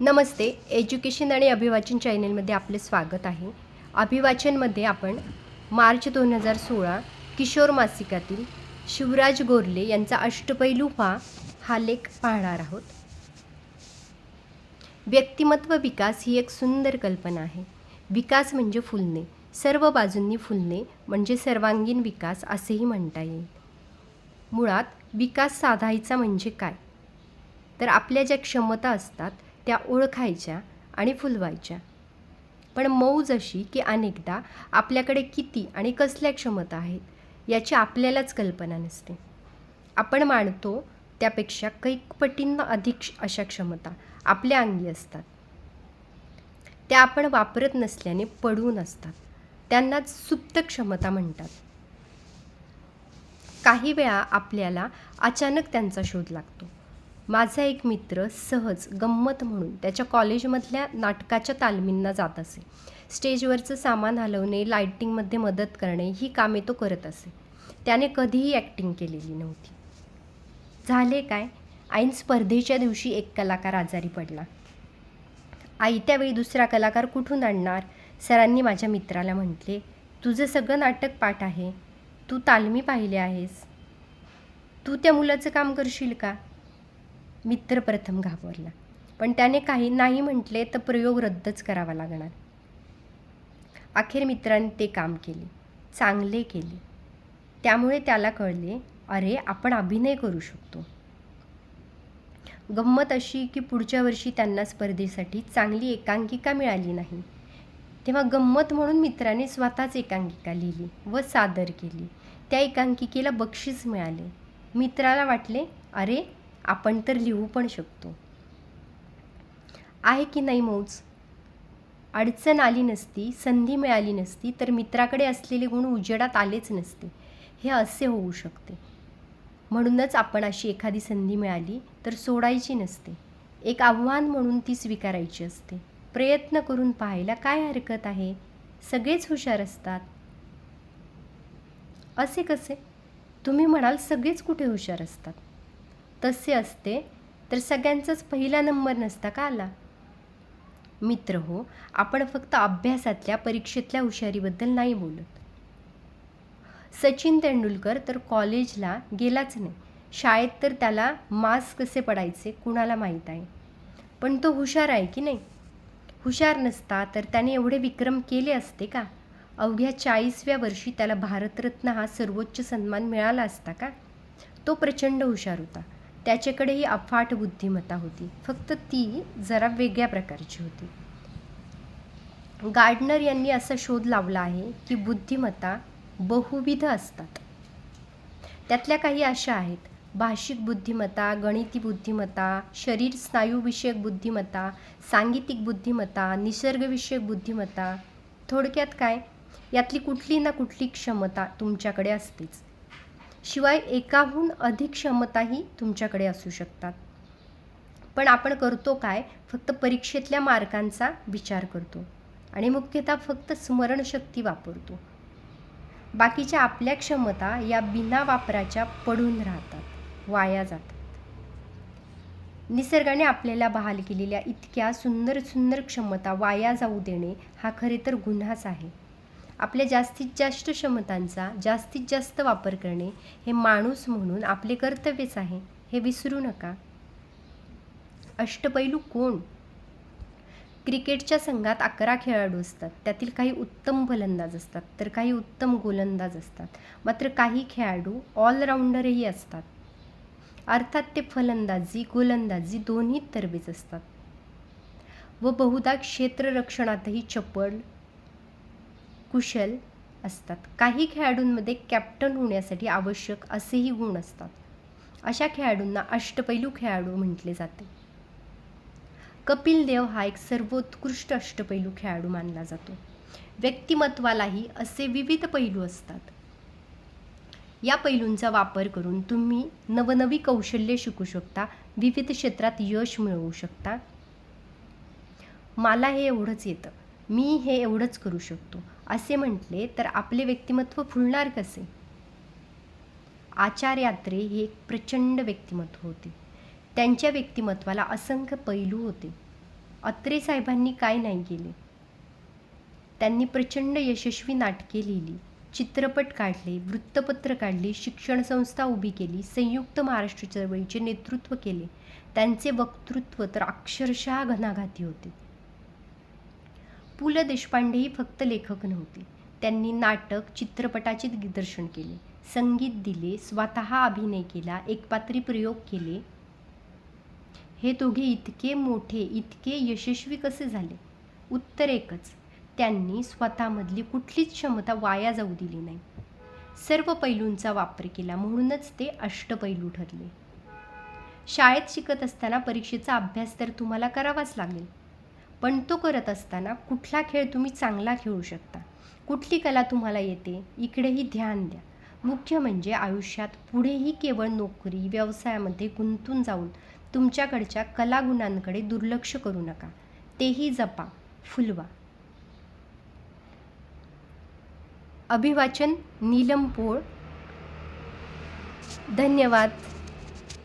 नमस्ते education आणि अभिवाचन चॅनलमध्ये आपले स्वागत आहे. अभिवाचनमध्ये आपण मार्च दोन हजार सोळा किशोर मासिकातील शिवराज गोरले यांचा अष्टपैलू व्हा हा लेख पाहणार आहोत. व्यक्तिमत्व विकास ही एक सुंदर कल्पना आहे. विकास म्हणजे फुलणे. सर्व बाजूंनी फुलणे म्हणजे सर्वांगीण विकास असेही म्हणता येईल. मुळात विकास साधायचा म्हणजे काय? तर आपल्या ज्या क्षमता असतात त्या ओळखायच्या आणि फुलवायच्या. पण मौज अशी की अनेकदा आपल्याकडे किती आणि कसल्या क्षमता आहेत याची आपल्यालाच कल्पना नसते. आपण मानतो त्यापेक्षा कैक पटींना अधिक अशा क्षमता आपल्या अंगी असतात. त्या आपण वापरत नसल्याने पडून असतात त्यांनाच सुप्त क्षमता म्हणतात. काही वेळा आपल्याला अचानक त्यांचा शोध लागतो. माझा एक मित्र सहज गंमत म्हणून त्याच्या कॉलेजमधल्या नाटकाच्या तालमींना जात असे. स्टेजवरचं सामान हलवणे लायटिंगमध्ये मदत करणे ही कामे तो करत असे. त्याने कधीही ॲक्टिंग केलेली नव्हती. झाले काय? आईन स्पर्धेच्या दिवशी एक कलाकार आजारी पडला. आई त्यावेळी दुसरा कलाकार कुठून आणणार? सरांनी माझ्या मित्राला म्हटले तुझं सगळं नाटक पाठ आहे. तू तालमी पाहिले आहेस. तू त्या मुलाचं काम करशील का? मित्र प्रथम घाबरला. पण त्याने काही नाही म्हटले तर प्रयोग रद्दच करावा लागणार. अखेर मित्राने ते काम केले. चांगले केले. त्यामुळे त्याला कळले अरे आपण अभिनय करू शकतो. गंमत अशी की पुढच्या वर्षी त्यांना स्पर्धेसाठी चांगली एकांकिका मिळाली नाही. तेव्हा गंमत म्हणून मित्राने स्वतःच एकांकिका लिहिली व सादर केली. त्या एकांकिकेला बक्षीस मिळाले. मित्राला वाटले अरे आपण तर लिहू पण शकतो. आहे की नाही मौज? अडचण आली नसती संधी मिळाली नसती तर मित्राकडे असलेले गुण उजेडात आलेच नसते. हे असे होऊ शकते. म्हणूनच आपण अशी एखादी संधी मिळाली तर सोडायची नसते. एक आव्हान म्हणून ती स्वीकारायची असते. प्रयत्न करून पाहायला काय हरकत आहे? सगळेच हुशार असतात. असे कसे? तुम्ही म्हणाल सगळेच कुठे हुशार असतात. तसे असते तर सगळ्यांचाच पहिला नंबर नसता का आला? मित्र हो आपण फक्त अभ्यासातल्या परीक्षेतल्या हुशारीबद्दल नाही बोलत. सचिन तेंडुलकर तर कॉलेजला गेलाच नाही. शाळेत तर त्याला मास कसे पडायचे कुणाला माहीत आहे? पण तो हुशार आहे की नाही? हुशार नसता तर त्याने एवढे विक्रम केले असते का? अवघ्या चाळीसव्या वर्षी त्याला भारतरत्न हा सर्वोच्च सन्मान मिळाला असता का? तो प्रचंड हुशार होता. त्याच्याकडेही अफाट बुद्धिमत्ता होती. फक्त ती जरा वेगळ्या प्रकारची होती. गार्डनर यांनी असा शोध लावला आहे की बुद्धिमत्ता बहुविध असतात. त्यातल्या काही अशा आहेत. भाषिक बुद्धिमत्ता गणिती बुद्धिमत्ता शरीर स्नायूविषयक बुद्धिमत्ता सांगीतिक बुद्धिमत्ता निसर्गविषयक बुद्धिमत्ता. थोडक्यात काय? यातली कुठली ना कुठली क्षमता तुमच्याकडे असतेच. शिवाय एकाहून अधिक क्षमताही तुमच्याकडे असू शकतात. पण आपण करतो काय? फक्त परीक्षेतल्या मार्कांचा विचार करतो आणि मुख्यतः फक्त स्मरणशक्ती वापरतो. बाकीच्या आपल्या क्षमता या बिना वापराच्या पडून राहतात वाया जातात. निसर्गाने आपल्याला बहाल केलेल्या इतक्या सुंदर सुंदर क्षमता वाया जाऊ देणे हा खरे तर गुन्हाच आहे. आपल्या जास्तीत जास्त क्षमतांचा जास्तीत जास्त वापर करणे हे माणूस म्हणून आपले कर्तव्यच आहे. हे विसरू नका. अष्टपैलू कोण? क्रिकेटच्या संघात अकरा खेळाडू असतात. त्यातील काही उत्तम फलंदाज असतात तर काही उत्तम गोलंदाज असतात. मात्र काही खेळाडू ऑलराऊंडरही असतात. अर्थात ते फलंदाजी गोलंदाजी दोन्ही तरबेज असतात. व बहुधा क्षेत्ररक्षणातही चपळ कुशल असतात. काही खेळाडूंमध्ये कॅप्टन होण्यासाठी आवश्यक असेही गुण असतात. अशा खेळाडूंना अष्टपैलू खेळाडू म्हटले जाते. कपिल देव हा एक सर्वोत्कृष्ट अष्टपैलू खेळाडू मानला जातो. व्यक्तिमत्वालाही असे विविध पैलू असतात. या पैलूंचा वापर करून तुम्ही नवनवी कौशल्य शिकू शकता विविध क्षेत्रात यश मिळवू शकता. मला हे एवढंच येतं. मी हे एवढंच करू शकतो. असे म्हटले तर आपले व्यक्तिमत्व फुलणार कसे? आचार्यात्रे हे एक प्रचंड व्यक्तिमत्व होते. त्यांच्या व्यक्तिमत्वाला असंख्य पैलू होते. अत्रे साहेबांनी काय नाही केले? त्यांनी प्रचंड यशस्वी नाटके लिहिली चित्रपट काढले वृत्तपत्र काढली शिक्षण संस्था उभी केली संयुक्त महाराष्ट्र चळवळीचे नेतृत्व केले. त्यांचे वक्तृत्व तर अक्षरशः घणाघाती होते. पु ल देशपांडेही फक्त लेखक नव्हते. त्यांनी नाटक चित्रपटाचे दिग्दर्शन केले. संगीत दिले स्वतः अभिनय केला एकपात्री प्रयोग केले. हे दोघे इतके मोठे इतके यशस्वी कसे झाले? उत्तर एकच. त्यांनी स्वतःमधली कुठलीच क्षमता वाया जाऊ दिली नाही. सर्व पैलूंचा वापर केला म्हणूनच ते अष्टपैलू ठरले. शाळेत शिकत असताना परीक्षेचा अभ्यास तर तुम्हाला करावाच लागेल. पण तो करत असताना कुठला खेळ तुम्ही चांगला खेळू शकता? कुठली कला तुम्हाला येते? इकडेही ध्यान द्या. मुख्य म्हणजे आयुष्यात पुढेही केवळ नोकरी व्यवसायामध्ये गुंतून जाऊन तुमच्याकडच्या कलागुणांकडे दुर्लक्ष करू नका. तेही जपा फुलवा. अभिवाचन नीलम पोळ. धन्यवाद.